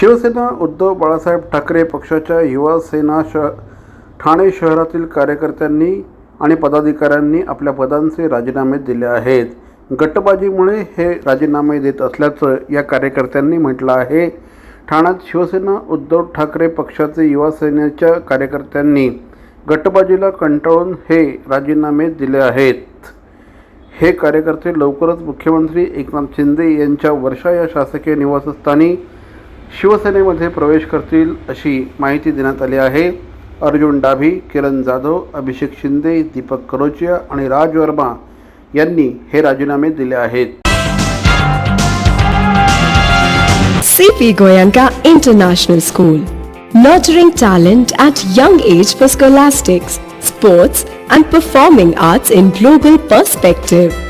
शिवसेना उद्धव बाळासाहेब ठाकरे पक्षाच्या युवा सेना श ठाणे शहरातील कार्यकर्त्यांनी आणि पदाधिकाऱ्यांनी आपल्या पदांचे राजीनामे दिले आहेत. गटबाजीमुळे हे राजीनामे देत असल्याचं या कार्यकर्त्यांनी म्हटलं आहे. ठाण्यात शिवसेना उद्धव ठाकरे पक्षाचे युवा सेनेच्या कार्यकर्त्यांनी गटबाजीला कंटाळून हे राजीनामे दिले आहेत. हे कार्यकर्ते लवकरच मुख्यमंत्री एकनाथ शिंदे यांच्या वर्षा या शासकीय निवासस्थानी शिवसेनेमध्ये प्रवेश करतील अशी माहिती देण्यात आली आहे. अर्जुन डाभी किरण जाधव अभिषेक शिंदे दीपक कलोचिया आणि राज वर्मा यांनी हे राजीनामे दिले आहेत. C P Goenka international school nurturing talent at young age for scholastics sports and performing arts in global perspective